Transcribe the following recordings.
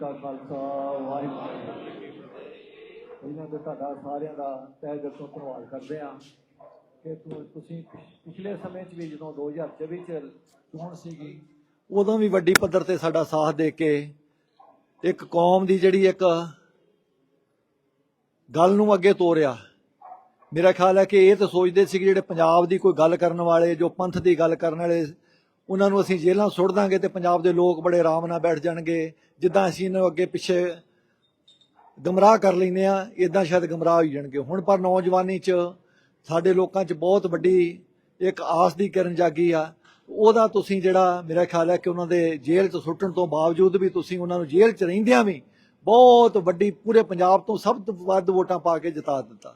ਕਾ ਖਾਲਸਾ, ਵਾਹਿਗੁਰੂ। ਇਹਨਾਂ ਦੇ ਤੁਹਾਡਾ ਸਾਰਿਆਂ ਦਾ ਤਹਿ ਦਿਲ ਤੋਂ ਧੰਨਵਾਦ ਕਰਦੇ ਆ ਕਿ ਤੁਸੀਂ ਪਿਛਲੇ ਸਮੇਂ 'ਚ ਵੀ ਜਦੋਂ 2024 'ਚ ਚੋਣ ਸੀਗੀ, ਉਦੋਂ ਵੀ ਵੱਡੀ ਪੱਧਰ ਤੇ ਸਾਡਾ ਸਾਥ ਦੇ ਕੇ ਇੱਕ ਕੌਮ ਦੀ ਜਿਹੜੀ ਇੱਕ ਗੱਲ ਨੂੰ ਅੱਗੇ ਤੋਰਿਆ। ਮੇਰਾ ਖਿਆਲ ਹੈ ਕਿ ਇਹ ਤਾਂ ਸੋਚਦੇ ਸੀ ਕਿ ਜਿਹੜੇ ਪੰਜਾਬ ਦੀ ਕੋਈ ਗੱਲ ਕਰਨ ਵਾਲੇ, ਜੋ ਪੰਥ ਦੀ ਗੱਲ ਕਰਨ ਵਾਲੇ ਉਹਨਾਂ ਨੂੰ ਅਸੀਂ ਜੇਲ੍ਹਾਂ ਸੁੱਟ ਦਾਂਗੇ ਤੇ ਪੰਜਾਬ ਦੇ ਲੋਕ ਬੜੇ ਆਰਾਮ ਨਾਲ ਬੈਠ ਜਾਣਗੇ। ਜਿੱਦਾਂ ਅਸੀਂ ਇਹਨਾਂ ਨੂੰ ਅੱਗੇ ਪਿੱਛੇ ਗਮਰਾਹ ਕਰ ਲੈਂਦੇ ਆ ਇਦਾਂ ਸ਼ਾਇਦ ਗਮਰਾਹ ਹੋ ਜਾਣਗੇ। ਹੁਣ ਪਰ ਨੌਜਵਾਨੀ 'ਚ ਸਾਡੇ ਲੋਕਾਂ 'ਚ ਬਹੁਤ ਵੱਡੀ ਇੱਕ ਆਸ ਦੀ ਕਿਰਨ ਜਾਗੀ ਆ। ਉਹਦਾ ਤੁਸੀਂ ਜਿਹੜਾ ਮੇਰਾ ਖਿਆਲ ਹੈ ਕਿ ਉਹਨਾਂ ਦੇ ਜੇਲ੍ਹ 'ਚ ਸੁੱਟਣ ਤੋਂ ਬਾਵਜੂਦ ਵੀ ਤੁਸੀਂ ਉਹਨਾਂ ਨੂੰ ਜੇਲ੍ਹ 'ਚ ਰਹਿੰਦਿਆਂ ਵੀ ਬਹੁਤ ਵੱਡੀ ਪੂਰੇ ਪੰਜਾਬ ਤੋਂ ਸਭ ਤੋਂ ਵੱਧ ਵੋਟਾਂ ਪਾ ਕੇ ਜਿਤਾ ਦਿੱਤਾ।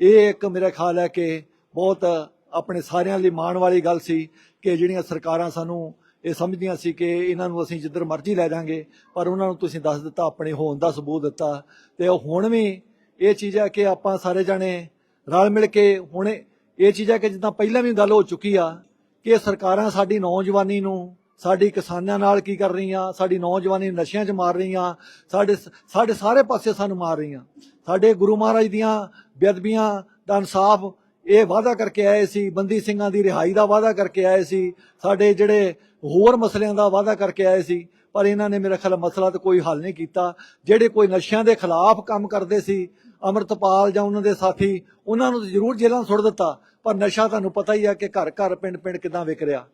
ਇਹ ਇੱਕ ਮੇਰਾ ਖਿਆਲ ਹੈ ਕਿ ਬਹੁਤ ਆਪਣੇ ਸਾਰਿਆਂ ਲਈ ਮਾਣ ਵਾਲੀ ਗੱਲ ਸੀ ਕਿ ਜਿਹੜੀਆਂ ਸਰਕਾਰਾਂ ਸਾਨੂੰ ਇਹ ਸਮਝਦੀਆਂ ਸੀ ਕਿ ਇਹਨਾਂ ਨੂੰ ਅਸੀਂ ਜਿੱਧਰ ਮਰਜ਼ੀ ਲੈ ਜਾਾਂਗੇ, ਪਰ ਉਹਨਾਂ ਨੂੰ ਤੁਸੀਂ ਦੱਸ ਦਿੱਤਾ, ਆਪਣੇ ਹੋਣ ਦਾ ਸਬੂਤ ਦਿੱਤਾ। ਤੇ ਹੁਣ ਵੀ ਇਹ ਚੀਜ਼ ਹੈ ਕਿ ਆਪਾਂ ਸਾਰੇ ਜਾਣੇ ਰਲ ਮਿਲ ਕੇ ਹੁਣ ਇਹ ਚੀਜ਼ ਹੈ ਕਿ ਜਿੱਦਾਂ ਪਹਿਲਾਂ ਵੀ ਗੱਲ ਹੋ ਚੁੱਕੀ ਆ ਕਿ ਸਰਕਾਰਾਂ ਸਾਡੀ ਨੌਜਵਾਨੀ ਨੂੰ, ਸਾਡੀ ਕਿਸਾਨਾਂ ਨਾਲ ਕੀ ਕਰ ਰਹੀਆਂ, ਸਾਡੀ ਨੌਜਵਾਨੀ ਨਸ਼ਿਆਂ 'ਚ ਮਾਰ ਰਹੀਆਂ, ਸਾਡੇ ਸਾਡੇ ਸਾਰੇ ਪਾਸੇ ਸਾਨੂੰ ਮਾਰ ਰਹੀਆਂ। ਸਾਡੇ ਗੁਰੂ ਮਹਾਰਾਜ ਦੀਆਂ ਬੇਅਦਬੀਆਂ ਦਾ ਇਨਸਾਫ ਇਹ ਵਾਅਦਾ ਕਰਕੇ ਆਏ ਸੀ, ਬੰਦੀ ਸਿੰਘਾਂ ਦੀ ਰਿਹਾਈ ਦਾ ਵਾਅਦਾ ਕਰਕੇ ਆਏ ਸੀ, ਸਾਡੇ ਜਿਹੜੇ ਹੋਰ ਮਸਲਿਆਂ ਦਾ ਵਾਅਦਾ ਕਰਕੇ ਆਏ ਸੀ, ਪਰ ਇਹਨਾਂ ਨੇ ਮੇਰਾ ਖਿਆਲ ਮਸਲਾ ਤਾਂ ਕੋਈ ਹੱਲ ਨਹੀਂ ਕੀਤਾ। ਜਿਹੜੇ ਕੋਈ ਨਸ਼ਿਆਂ ਦੇ ਖਿਲਾਫ ਕੰਮ ਕਰਦੇ ਸੀ, ਅਮਰਤਪਾਲ ਜਾਂ ਉਹਨਾਂ ਦੇ ਸਾਥੀ, ਉਹਨਾਂ ਨੂੰ ਜ਼ਰੂਰ ਜੇਲ੍ਹਾਂ ਸੁੱਟ ਦਿੱਤਾ, ਪਰ ਨਸ਼ਾ ਤੁਹਾਨੂੰ ਪਤਾ ਹੀ ਆ ਕਿ ਘਰ ਘਰ ਪਿੰਡ ਪਿੰਡ ਕਿਦਾਂ ਵਿਕ ਰਿਹਾ।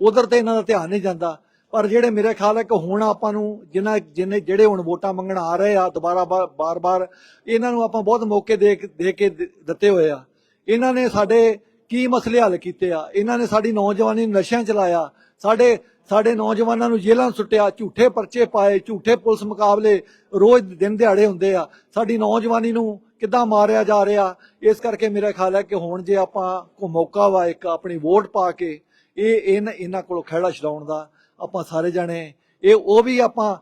ਉਧਰ ਤੇ ਇਹਨਾਂ ਦਾ ਧਿਆਨ ਨਹੀਂ ਜਾਂਦਾ, ਪਰ ਜਿਹੜੇ ਮੇਰੇ ਖਿਆਲ ਹੈ ਕਿ ਹੁਣ ਆਪਾਂ ਨੂੰ ਜਿਨ੍ਹਾਂ ਜਿਨੇ ਜਿਹੜੇ ਹੁਣ ਵੋਟਾਂ ਮੰਗਣ ਆ ਰਹੇ ਆ, ਦੁਬਾਰਾ ਬਾਰ-ਬਾਰ, ਇਹਨਾਂ ਨੂੰ ਆਪਾਂ ਬਹੁਤ ਮੌਕੇ ਦੇ ਦੇ ਕੇ ਦਿੱਤੇ ਹੋਏ ਆ। ਇਹਨਾਂ ਨੇ ਸਾਡੇ ਕੀ ਮਸਲੇ ਹੱਲ ਕੀਤੇ ਆ? ਇਹਨਾਂ ਨੇ ਸਾਡੀ ਨੌਜਵਾਨੀ ਨੂੰ ਨਸ਼ਿਆਂ ਚ ਲਾਇਆ। ਸਾਡੇ ਸਾਡੇ ਨੌਜਵਾਨਾਂ ਨੂੰ ਜੇਲ੍ਹਾਂ ਸੁੱਟਿਆ, ਝੂਠੇ ਪਰਚੇ ਪਾਏ, ਝੂਠੇ ਪੁਲਿਸ ਮੁਕਾਬਲੇ ਰੋਜ਼ ਦਿਨ ਦਿਹਾੜੇ ਹੁੰਦੇ ਆ। ਸਾਡੀ ਨੌਜਵਾਨੀ ਨੂੰ ਕਿੱਦਾਂ ਮਾਰਿਆ ਜਾ ਰਿਹਾ? ਇਸ ਕਰਕੇ ਮੇਰਾ ਖਿਆਲ ਹੈ ਕਿ ਹੁਣ ਜੇ ਆਪਾਂ ਕੋ ਮੌਕਾ ਵਾ, ਇੱਕ ਆਪਣੀ ਵੋਟ ਪਾ ਕੇ, ਇਹ, ਇਹਨਾਂ ਇਹਨਾਂ ਕੋਲੋਂ ਖਹਿੜਾ ਛਡਾਉਣ ਦਾ, ਆਪਾਂ ਸਾਰੇ ਜਾਣੇ, ਇਹ, ਉਹ ਵੀ ਆਪਾਂ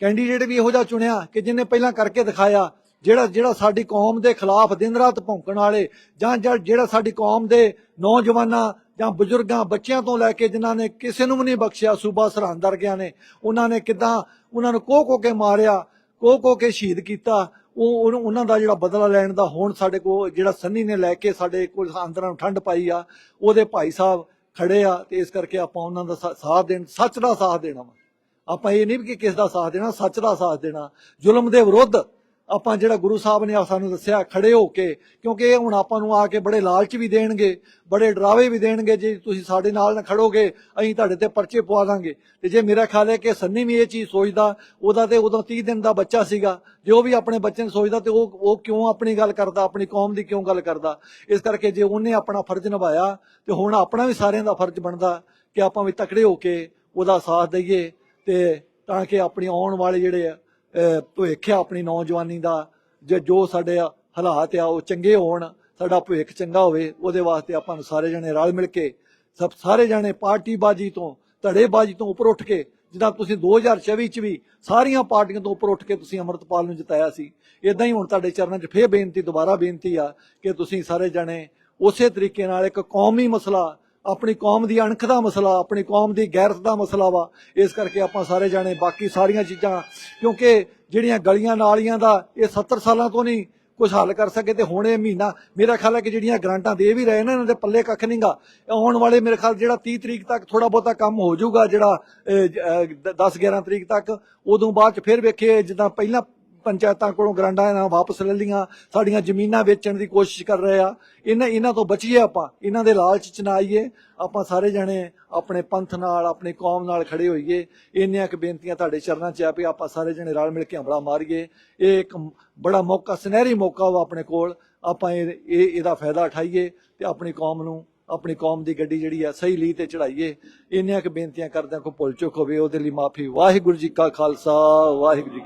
ਕੈਂਡੀਡੇਟ ਵੀ ਇਹੋ ਜਿਹਾ ਚੁਣਿਆ ਕਿ ਜਿਹਨੇ ਪਹਿਲਾਂ ਕਰਕੇ ਦਿਖਾਇਆ ਜਿਹੜਾ ਜਿਹੜਾ ਸਾਡੀ ਕੌਮ ਦੇ ਖਿਲਾਫ ਦਿਨ ਰਾਤ ਭੌਂਕਣ ਵਾਲੇ ਜਾਂ ਜਿਹੜਾ ਸਾਡੀ ਕੌਮ ਦੇ ਨੌਜਵਾਨਾਂ ਜਾਂ ਬਜ਼ੁਰਗਾਂ, ਬੱਚਿਆਂ ਤੋਂ ਲੈ ਕੇ ਜਿਨ੍ਹਾਂ ਨੇ ਕਿਸੇ ਨੂੰ ਵੀ ਨਹੀਂ ਬਖਸ਼ਿਆ, ਸੂਬਾ ਸਰਹੰਦ ਵਰਗਿਆਂ ਨੇ, ਉਹਨਾਂ ਨੇ ਕਿਦਾਂ ਉਹਨਾਂ ਨੂੰ ਕੋਹ ਕੋ ਕੇ ਮਾਰਿਆ, ਕੋਹ ਕੋ ਕੇ ਸ਼ਹੀਦ ਕੀਤਾ, ਉਹ ਉਹਨਾਂ ਦਾ ਜਿਹੜਾ ਬਦਲਾ ਲੈਣ ਦਾ ਹੁਣ ਸਾਡੇ ਕੋਲ ਜਿਹੜਾ ਸੰਨੀ ਨੇ ਲੈ ਕੇ ਸਾਡੇ ਕੋਲ ਅੰਦਰਾਂ ਨੂੰ ਠੰਡ ਪਾਈ ਆ, ਉਹਦੇ ਭਾਈ ਸਾਹਿਬ ਖੜੇ ਆ ਤੇ ਇਸ ਕਰਕੇ ਆਪਾਂ ਉਹਨਾਂ ਦਾ ਸਾਥ ਦੇਣ, ਸੱਚ ਦਾ ਸਾਥ ਦੇਣਾ ਵਾ। ਆਪਾਂ ਇਹ ਨਹੀਂ ਕਿ ਕਿਸ ਦਾ ਸਾਥ ਦੇਣਾ, ਸੱਚ ਦਾ ਸਾਥ ਦੇਣਾ। ਜ਼ੁਲਮ ਦੇ ਵਿਰੁੱਧ ਆਪਾਂ ਜਿਹੜਾ ਗੁਰੂ ਸਾਹਿਬ ਨੇ ਸਾਨੂੰ ਦੱਸਿਆ ਖੜੇ ਹੋ ਕੇ ਕਿਉਂਕਿ ਇਹ ਹੁਣ ਆਪਾਂ ਨੂੰ ਆ ਕੇ ਬੜੇ ਲਾਲਚ ਵੀ ਦੇਣਗੇ ਬੜੇ ਡਰਾਵੇ ਵੀ ਦੇਣਗੇ ਜੇ ਤੁਸੀਂ ਸਾਡੇ ਨਾਲ ਨਾ ਖੜੋਗੇ ਅਸੀਂ ਤੁਹਾਡੇ ਤੇ ਪਰਚੇ ਪਵਾ ਦਾਂਗੇ। ਤੇ ਜੇ ਮੇਰਾ ਖਿਆਲ ਹੈ ਕਿ ਸੰਨੀ ਵੀ ਇਹ ਚੀਜ਼ ਸੋਚਦਾ ਉਹਦਾ ਤੇ ਉਦੋਂ 30 ਦਿਨ ਦਾ ਬੱਚਾ ਸੀਗਾ ਜੇ ਉਹ ਵੀ ਆਪਣੇ ਬੱਚੇ ਨੂੰ ਸੋਚਦਾ ਤੇ ਉਹ ਉਹ ਕਿਉਂ ਆਪਣੀ ਗੱਲ ਕਰਦਾ ਆਪਣੀ ਕੌਮ ਦੀ ਕਿਉਂ ਗੱਲ ਕਰਦਾ? ਇਸ ਕਰਕੇ ਜੇ ਉਹਨੇ ਆਪਣਾ ਫਰਜ਼ ਨਿਭਾਇਆ ਤੇ ਹੁਣ ਆਪਣਾ ਵੀ ਸਾਰਿਆਂ ਦਾ ਫਰਜ਼ ਬਣਦਾ ਕਿ ਆਪਾਂ ਵੀ ਤਕੜੇ ਹੋ ਕੇ ਉਹਦਾ ਸਾਥ ਦਈਏ ਤੇ ਤਾਂ ਕਿ ਆਪਣੀ ਆਉਣ ਵਾਲੇ ਜਿਹੜੇ ਆ, ਭਵਿੱਖ ਆ ਆਪਣੀ ਨੌਜਵਾਨੀ ਦਾ, ਜੇ ਜੋ ਸਾਡੇ ਹਾਲਾਤ ਆ ਉਹ ਚੰਗੇ ਹੋਣ, ਸਾਡਾ ਭਵਿੱਖ ਚੰਗਾ ਹੋਵੇ, ਉਹਦੇ ਵਾਸਤੇ ਆਪਾਂ ਨੂੰ ਸਾਰੇ ਜਣੇ ਰਲ ਮਿਲ ਕੇ, ਸਭ ਸਾਰੇ ਜਣੇ ਪਾਰਟੀ ਬਾਜੀ ਤੋਂ, ਧੜੇਬਾਜੀ ਤੋਂ ਉੱਪਰ ਉੱਠ ਕੇ, ਜਿੱਦਾਂ ਤੁਸੀਂ 2024 ਚ ਵੀ ਸਾਰੀਆਂ ਪਾਰਟੀਆਂ ਤੋਂ ਉੱਪਰ ਉੱਠ ਕੇ ਤੁਸੀਂ ਅਮਰਤਪਾਲ ਨੂੰ ਜਿਤਾਇਆ ਸੀ ਇਦਾਂ ਹੀ ਹੁਣ ਤੁਹਾਡੇ ਚਰਨਾਂ 'ਚ ਫੇਰ ਬੇਨਤੀ, ਦੁਬਾਰਾ ਬੇਨਤੀ ਆ ਕਿ ਤੁਸੀਂ ਸਾਰੇ ਜਣੇ ਉਸੇ ਤਰੀਕੇ ਨਾਲ ਇੱਕ ਕੌਮੀ ਮਸਲਾ ਆਪਣੀ ਕੌਮ ਦੀ ਅਣਖ ਦਾ ਮਸਲਾ, ਆਪਣੀ ਕੌਮ ਦੀ ਗੈਰਤ ਦਾ ਮਸਲਾ ਵਾ। ਇਸ ਕਰਕੇ ਆਪਾਂ ਸਾਰੇ ਜਾਣੇ ਬਾਕੀ ਸਾਰੀਆਂ ਚੀਜ਼ਾਂ, ਕਿਉਂਕਿ ਜਿਹੜੀਆਂ ਗਲੀਆਂ ਨਾਲੀਆਂ ਦਾ ਇਹ 70 ਸਾਲਾਂ ਤੋਂ ਨਹੀਂ ਕੁਝ ਹੱਲ ਕਰ ਸਕੇ ਤੇ ਹੁਣ ਇਹ ਮਹੀਨਾ, ਮੇਰਾ ਖਿਆਲ ਹੈ ਕਿ ਜਿਹੜੀਆਂ ਗ੍ਰਾਂਟਾਂ ਦੇ ਵੀ ਰਹੇ ਨੇ, ਇਹਨਾਂ ਦੇ ਪੱਲੇ ਕੱਖ ਨਹੀਂਗਾ ਆਉਣ ਵਾਲੇ ਮੇਰੇ ਖਿਆਲ ਜਿਹੜਾ 30 ਤਰੀਕ ਤੱਕ ਥੋੜਾ ਬਹੁਤਾ ਕੰਮ ਹੋ ਜਾਊਗਾ, ਜਿਹੜਾ 10 11 ਤਰੀਕ ਤੱਕ, ਉਦੋਂ ਬਾਅਦ ਚ ਫਿਰ ਵੇਖੇ ਜਿੱਦਾਂ ਪਹਿਲਾਂ ਪੰਚਾਇਤਾਂ ਕੋਲੋਂ ਗ੍ਰਾਂਟਾਂ ਇਹਨਾਂ ਵਾਪਸ ਲੈ ਲਈਆਂ, ਸਾਡੀਆਂ ਜ਼ਮੀਨਾਂ ਵੇਚਣ ਦੀ ਕੋਸ਼ਿਸ਼ ਕਰ ਰਹੇ ਆ। ਇਹਨਾਂ ਇਹਨਾਂ ਤੋਂ ਬਚੀਏ ਆਪਾਂ, ਇਹਨਾਂ ਦੇ ਲਾਲਚ ਚ ਨਾ ਆਈਏ, ਆਪਾਂ ਸਾਰੇ ਜਣੇ ਆਪਣੇ ਪੰਥ ਨਾਲ, ਆਪਣੀ ਕੌਮ ਨਾਲ ਖੜੇ ਹੋਈਏ। ਇੰਨੀਆਂ ਕੁ ਬੇਨਤੀਆਂ ਤੁਹਾਡੇ ਚਰਨਾਂ 'ਚ ਆ ਵੀ ਆਪਾਂ ਸਾਰੇ ਜਣੇ ਰਲ ਮਿਲ ਕੇ ਹੰਬੜਾ ਮਾਰੀਏ। ਇਹ ਇੱਕ ਬੜਾ ਮੌਕਾ, ਸੁਨਹਿਰੀ ਮੌਕਾ ਵਾ ਆਪਣੇ ਕੋਲ। ਆਪਾਂ ਇਹ ਇਹ, ਇਹਦਾ ਫਾਇਦਾ ਉਠਾਈਏ ਤੇ ਆਪਣੀ ਕੌਮ ਨੂੰ, ਆਪਣੀ ਕੌਮ ਦੀ ਗੱਡੀ ਜਿਹੜੀ ਆ ਸਹੀ ਲੀ ਤੇ ਚੜਾਈਏ। ਇੰਨੀਆਂ ਕੁ ਬੇਨਤੀਆਂ ਕਰਦਿਆਂ ਕੋ ਭੁੱਲ ਚੁੱਕ ਹੋਵੇ, ਉਹਦੇ ਲਈ ਮਾਫੀ। ਵਾਹਿਗੁਰੂ ਜੀ ਕਾ ਖਾਲਸਾ, ਵਾਹਿਗੁਰੂ ਜੀ